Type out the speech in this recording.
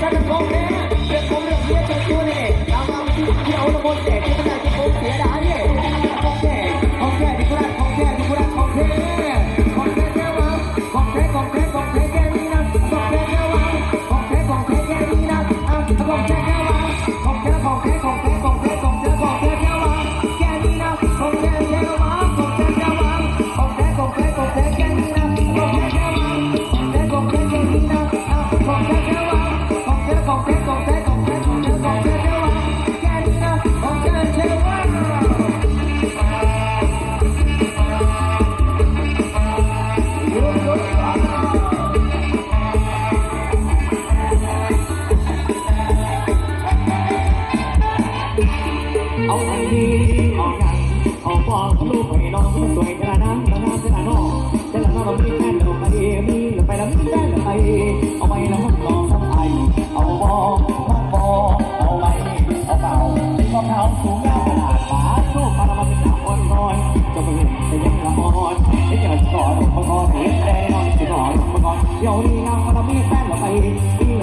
ฉันคงแน่เรื่องของเรื่องเมียเจ้าชู้นี่เอาเอาที่เอาละมนเสร็จ เอาไอ้ดีเอาไงเอาปอกลูกไห้น้องสวยกระนั้นกระนั้นกระนองแต่ละน้องเราไม่แค่เราไปมีเราไปเราไม่แค่เราไปเอาไปแล้วมันลองทำไอเอาบอมาบอเอาไว้เอาเป่าที่มะพร้าวสูงยาวขนาดฝาลูกมาเรามาเป็นอ่อนน้อยจะไปแต่ยังละอ่อนไอ้เจ้าก่อนมังกรเห็นแต่นอนสิก่อนมังกรเดี๋ยวนี้นางเราไม่แค่เราไปมี